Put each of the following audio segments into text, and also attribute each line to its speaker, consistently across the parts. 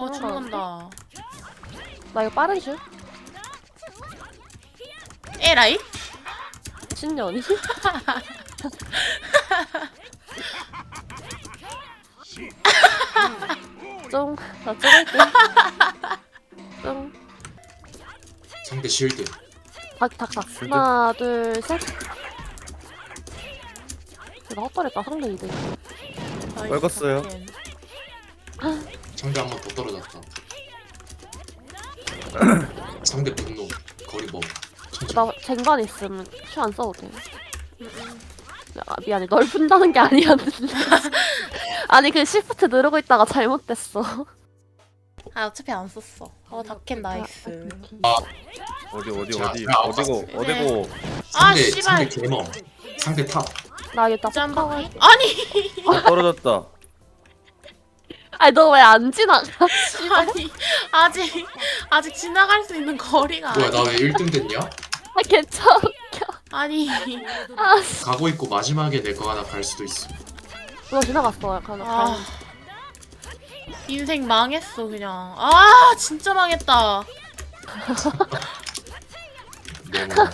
Speaker 1: 어 죽는다.
Speaker 2: 나 이거 빠른 줄?
Speaker 1: 에라이?
Speaker 2: 신년이? 쫑, 나 찍을게. 쫑,
Speaker 3: 상대 실드
Speaker 2: 닭, 닭, 닭. 하나, 둘, 셋. 나 헛다렸다, 상대 2등.
Speaker 1: 나이스
Speaker 4: 빨갛어요.
Speaker 1: 탑텐.
Speaker 3: 상대 한 번 더 떨어졌다 상대 분노 거리 뭐 천천히
Speaker 2: 나 쟁반 있으면 슈 안 써도 돼. 아, 미안해. 널 푼다는 게 아니었는데. 아니, 그 시프트 누르고 있다가 잘못됐어.
Speaker 1: 아 어차피 안 썼어. 어 닭캔 나이스.
Speaker 4: 어디 어디
Speaker 3: 자,
Speaker 4: 어디
Speaker 3: 자,
Speaker 4: 어디고
Speaker 1: 네.
Speaker 4: 어디고
Speaker 1: 아
Speaker 3: 상대
Speaker 1: 씨발.
Speaker 3: 상대
Speaker 2: 탑나 일단
Speaker 1: 짬바이?
Speaker 2: 짬바이.
Speaker 1: 아니
Speaker 4: 아, 떨어졌다.
Speaker 2: 아니, 너 왜 안 지나가? 씨발.
Speaker 1: 아니 아직 아직 지나갈 수 있는 거리가
Speaker 3: 뭐야
Speaker 1: 아니.
Speaker 3: 나왜 1등 됐냐?
Speaker 2: 아, 괜찮아.
Speaker 1: 아니
Speaker 2: 아, 씨.
Speaker 3: 가고 있고 마지막에 내 거 하나 갈 수도 있어
Speaker 2: 너 지나갔어, 약간.
Speaker 1: 아 인생 망했어 그냥. 아 진짜 망했다.
Speaker 3: 너무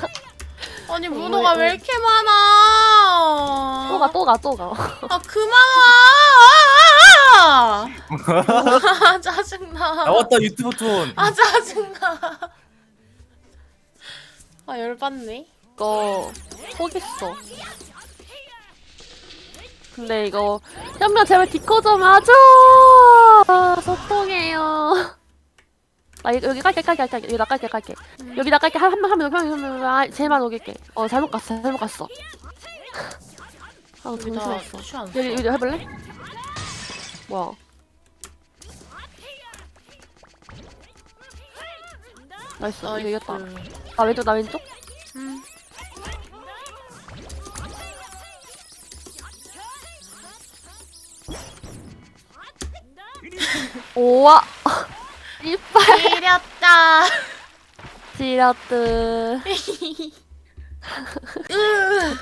Speaker 1: 아니 문호가 왜 이렇게 많아?
Speaker 2: 또 가, 또 가, 또 가.
Speaker 1: 아 그만 와! 아, 짜증나.
Speaker 4: 나왔다 유튜브 톤.
Speaker 1: 아 짜증나. 아 열받네.
Speaker 2: 이거 포기했어. 근데 이거 현명 제발 디코 좀 하죠. 아, 소통해요. 나 이거 여기 깔게 깔게 깔게 여기 나 깔게 깔게 여기 나 깔게 한명 한명 한명 아, 제만 녹일게. 어 잘못 갔어 잘못 갔어. 아 정신없어. 여기 여기 해볼래? 뭐야? 나이스 이거 이겼다. 나 왼쪽 나 왼쪽.
Speaker 1: 음.
Speaker 2: 오와 이빨
Speaker 1: 지렸다.
Speaker 2: 지렸드.
Speaker 1: 으.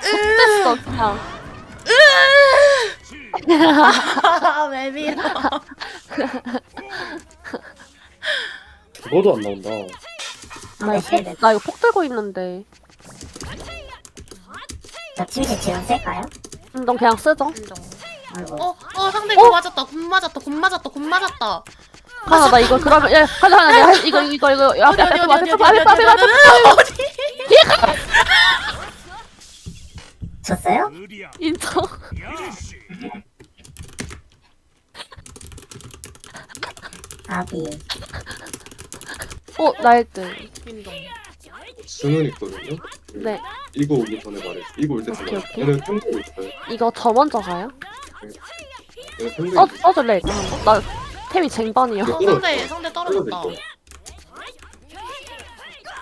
Speaker 2: 됐어 그냥.
Speaker 1: 아, 왜 밀어?
Speaker 5: 죽어도 안 나온다.
Speaker 2: 나 이거, 폭, 나 이거 폭 들고 있는데.
Speaker 6: 저 침실 지원 쓸까요?
Speaker 2: 음, 넌 그냥 쓰죠.
Speaker 1: 인정.
Speaker 6: 아이고.
Speaker 1: 어, 어, 상대 공 맞았다. 공 맞았다. 공 맞았다. 공 맞았다.
Speaker 2: 하나 나 이거 그러면 야 가자 가자 야, 이거 이거 이거 앞에
Speaker 1: 어디,
Speaker 2: 앞에
Speaker 1: 어디,
Speaker 2: 앞에
Speaker 1: 어디,
Speaker 2: 앞에
Speaker 1: 어디,
Speaker 2: 앞에 앞에
Speaker 1: 어디,
Speaker 2: 앞에
Speaker 1: 어디,
Speaker 6: 졌어요?
Speaker 2: 인정.
Speaker 6: 아비.
Speaker 2: 어 나일등.
Speaker 5: 수는 있거든요.
Speaker 2: 네
Speaker 5: 이거 오기 전에 말했어. 이거 올 때쯤
Speaker 2: 오케이,
Speaker 5: 말했어.
Speaker 2: 오케이.
Speaker 5: 얘는 템고 있어요.
Speaker 2: 이거 저 먼저 가요?
Speaker 5: 얘는 템고
Speaker 2: 써
Speaker 5: 있어요.
Speaker 2: 써줄래 일단 한번. 나 템이 쟁반이야.
Speaker 1: 어, 상대, 상대 떨어졌다.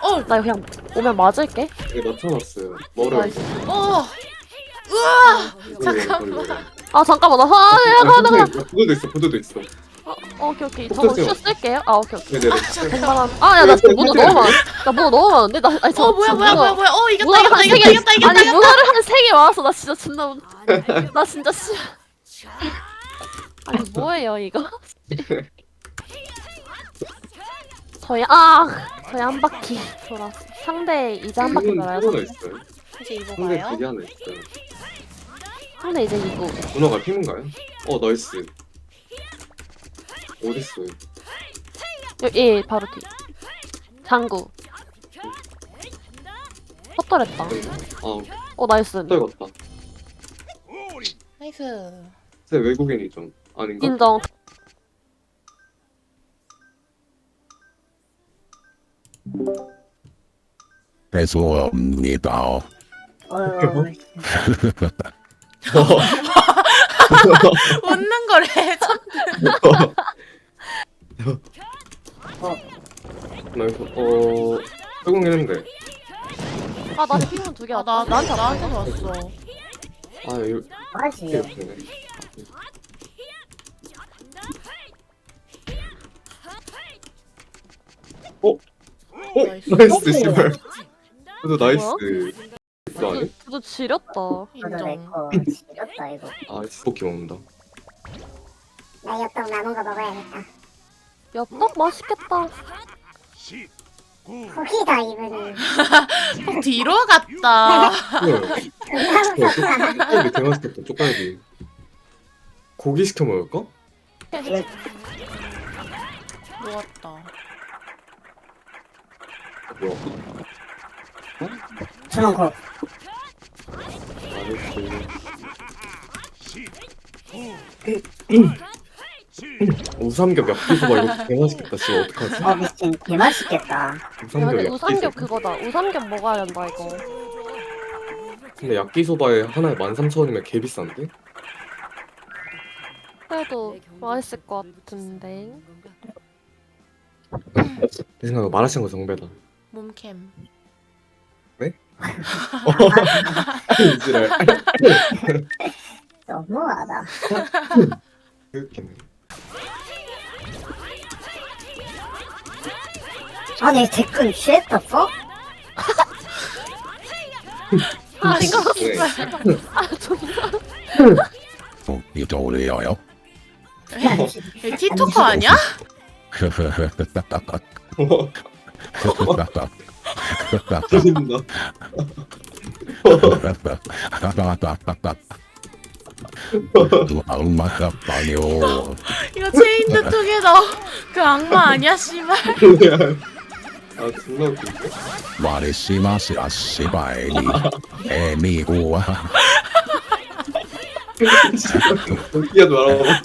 Speaker 1: 어,
Speaker 2: 나 이거 그냥 오면 맞을게.
Speaker 5: 맞춰놨어요. 멀어요.
Speaker 2: 나이스.
Speaker 1: 어. 우와!
Speaker 5: 잠깐만.
Speaker 2: 아 잠깐만 나 아, 야, 나, 나, 나.
Speaker 5: 보도도 있어. 보도도 있어.
Speaker 2: 어, 어, 오케이 오케이
Speaker 5: 폭
Speaker 2: 저거
Speaker 5: 떴어요.
Speaker 2: 슈 쓸게요. 아 오케이 오케이.
Speaker 5: 네네.
Speaker 2: 쟁반 한. 아야나 문어 너무 많아. 나 문어 너무 많은데 나 아니 저
Speaker 1: 어, 뭐야,
Speaker 2: 저
Speaker 1: 뭐야,
Speaker 2: 문어-
Speaker 1: 뭐야, 뭐야. 어, 이겼다,
Speaker 2: 문어를
Speaker 1: 이겼다,
Speaker 2: 한
Speaker 1: 이겼다,
Speaker 2: 세 개-
Speaker 1: 이겼다, 이겼다,
Speaker 2: 아니
Speaker 1: 이겼다.
Speaker 2: 문어를 한 세 개 와서 나 진짜 존나 운- 나 진짜 씨 아니 뭐예요 이거 저희 아 저희 한 바퀴 돌았어 상대 이제 한 바퀴 돌아요 상대,
Speaker 5: 있어요.
Speaker 1: 이제 이거
Speaker 5: 상대
Speaker 1: 봐요.
Speaker 5: 되게 하나 있어요.
Speaker 2: 상대 이제 이거
Speaker 5: 문어가 핑인가요? 어 나이스. 어딨어요?
Speaker 2: 여기 예 바로 뒤 장구 헛돌했다 아어 나이스
Speaker 5: 떨궜다.
Speaker 1: 나이스.
Speaker 5: 제 외국인이죠. 아닌가?
Speaker 2: 인정
Speaker 7: 죄송합니다.
Speaker 6: 어휴.
Speaker 1: 웃는 거래.
Speaker 5: 나이스. 어 외국인인데.
Speaker 2: 아 나 피곤 두개
Speaker 1: 아,
Speaker 2: 왔다
Speaker 1: 나, 나한테, 나한테도 왔어.
Speaker 5: 아 이거 네 어? 어?
Speaker 1: 나이스.
Speaker 5: 나이스 씨발. 그래도 나이스. 이거 아니?
Speaker 2: 저도 지렸다
Speaker 6: 저도
Speaker 1: 인정.
Speaker 6: 내거 지렸다 이거.
Speaker 5: 아 스포키 먹는다.
Speaker 6: 나 엽떡 남은 거 먹어야겠다.
Speaker 2: 엽떡 맛있겠다.
Speaker 6: 거기다 이분이.
Speaker 1: 어, 뒤로 갔다.
Speaker 5: 네. 쪽갈비 개 맛있겠다. 쪽갈비. 고기 시켜 먹을까?
Speaker 1: 누웠다.
Speaker 5: 뭐야?
Speaker 6: 저는 거.
Speaker 5: 우삼겹 약기소바 이거 개 맛있겠다. 진짜 어떡하지?
Speaker 6: 아 미친 개 맛있겠다.
Speaker 2: 야,
Speaker 5: 우삼겹
Speaker 2: 근데
Speaker 5: 약기소바.
Speaker 2: 우삼겹 그거다. 우삼겹 먹어야 된다 이거.
Speaker 5: 근데 약기소바에 하나에 13,000원이면 개 비싼데?
Speaker 2: 그래도 맛있을 것 같은데.
Speaker 5: 내 생각에 말하신 거 정배다.
Speaker 1: 몸캠.
Speaker 5: 이지랄.
Speaker 6: 너무하다.
Speaker 5: 웃기네.
Speaker 6: 아니 댓글 취했다 어?
Speaker 1: 아, 이거
Speaker 5: 네.
Speaker 2: 아 존나.
Speaker 7: 어, 이거 또 올려요.
Speaker 1: 얘 티토커 아니야?
Speaker 5: 재밌다.
Speaker 7: 악마 아니요.
Speaker 1: 이거 체인드 투게더 그 악마 아니야 씨발.
Speaker 5: 아 존나 웃긴데?
Speaker 7: 말이시마시 아시바이니 에미고와
Speaker 5: 웃기게 알아.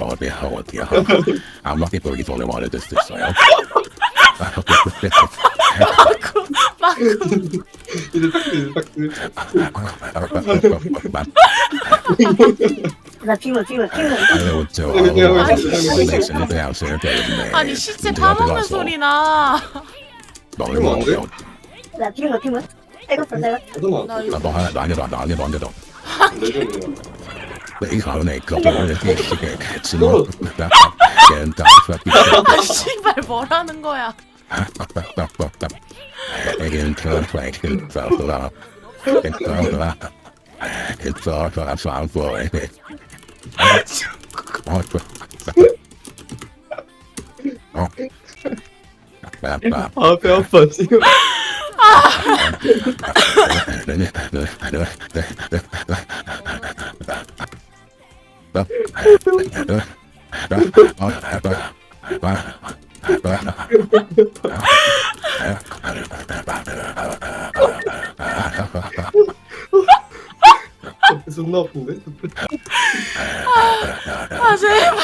Speaker 7: 어디야 어디야 아마게 보기 전에 있어요.
Speaker 5: 이제 딱지 이제.
Speaker 6: 나 핑물.
Speaker 7: 아유 저 내신을 배우세요 배우네.
Speaker 1: 아니 시체 파먹는 소리 나.
Speaker 7: 너를 먹으면
Speaker 6: 나 핑물 핑물. 빼갔어 내가.
Speaker 5: 잠깐만.
Speaker 1: 나 이거
Speaker 7: 나도 하나 나뉘어 나뉘어 나뉘 어.
Speaker 5: 레전드야.
Speaker 7: 你可能個嘅電視嘅節目，但係但
Speaker 1: 아 씨발 뭐라는 거야.
Speaker 7: 係見到係見到啦，見到啦，見到啦，反過嚟，我我爸爸，
Speaker 5: 아 배 아파 지금. 존나 아픈데?
Speaker 1: 아 제발.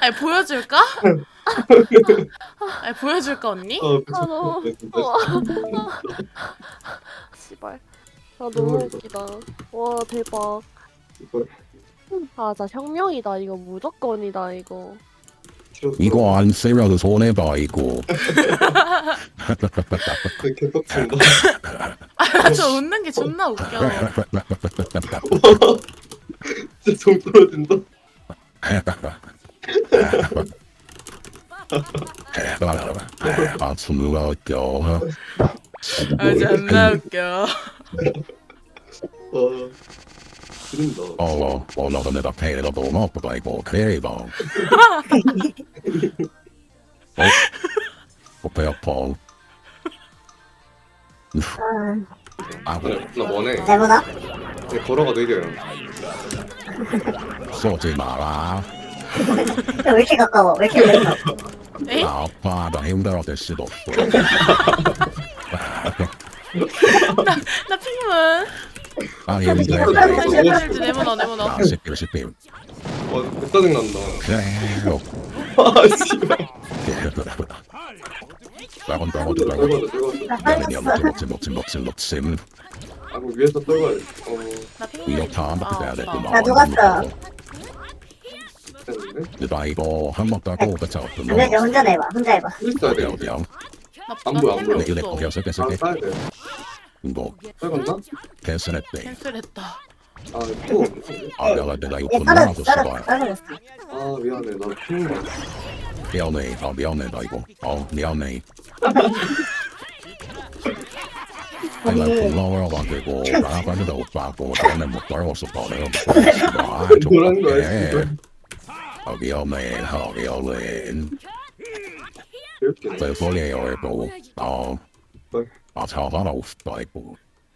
Speaker 1: 아니 보여줄까? 아니 보여줄까 언니?
Speaker 5: 아
Speaker 2: 아 너무. 아 너무 웃기다. 와 대박. 아, 자 혁명이다. 이거 무조건이다. 이거.
Speaker 7: 이거 안 쓰려도 손해 봐 이거.
Speaker 5: 개빡친다.
Speaker 1: 아 저 웃는 게 존나 웃겨.
Speaker 5: 진짜 정 떨어진다.
Speaker 7: 아, 웃겨.
Speaker 1: 아 존나 웃겨.
Speaker 5: 아 지린다.
Speaker 7: 어, 어, 나도 내가 배에다 너무 아프다 이거 그래 이거. 어, 어, 배 아파.
Speaker 6: 아,
Speaker 7: 아,
Speaker 5: 나, 나 원해.
Speaker 6: 내보다?
Speaker 5: 내 걸어가 느려요.
Speaker 7: 쏘지 마라.
Speaker 6: 왜 이렇게 가까워? 왜 이렇게?
Speaker 1: 에이?
Speaker 7: 나 아파, 나 힘들어 될 수도 없어.
Speaker 1: 나 핑문.
Speaker 7: 아, 힘들어.
Speaker 5: 아,
Speaker 1: 잠시만 내문어 내문어.
Speaker 7: 아, 시끄러, 시끄러.
Speaker 5: 와, 개 짜증난다.
Speaker 7: 그래,
Speaker 5: 아, 씨발.
Speaker 7: 나건 나건 나건.
Speaker 5: 떨궈져, 떨궈져.
Speaker 6: 나
Speaker 7: 나는
Speaker 6: 빨렸어.
Speaker 7: 먹지 먹지 먹지 먹지 먹지.
Speaker 5: 아, 그럼 위에서 떨궈야 돼. 어,
Speaker 1: 나 핑문.
Speaker 7: 이거 다 먹어야 돼.
Speaker 6: 또나 녹았어.
Speaker 5: 됐는데?
Speaker 7: 나 이거 한번 따고 그쵸?
Speaker 6: 안 되지 혼자 내봐. 혼자 해봐.
Speaker 5: 있어야 돼.
Speaker 7: 어디 어디야?
Speaker 5: 안 보여, 안 보여.
Speaker 7: 내 이거 거기 쓸게
Speaker 5: 아,
Speaker 7: 쓸게.
Speaker 5: 싸야 돼.
Speaker 7: 이거
Speaker 5: 떨궜나?
Speaker 7: 캔슬했대.
Speaker 1: 캔슬했다.
Speaker 5: 아, 또 없네.
Speaker 7: 아 내가 내가 이거
Speaker 6: 얘 떨어졌어.
Speaker 7: 하고
Speaker 6: 떨어졌어.
Speaker 7: 싶어.
Speaker 6: 떨어졌어.
Speaker 5: 아, 미안해. 나 핑만.
Speaker 7: 미안해. 아 미안해 나 이거. 어 미안해. và cô đã nên một tối một số tối nữa đó chụp
Speaker 5: 뭐라는 거야, 진짜.
Speaker 7: ở cái ông lên
Speaker 5: 개웃기네.
Speaker 7: cô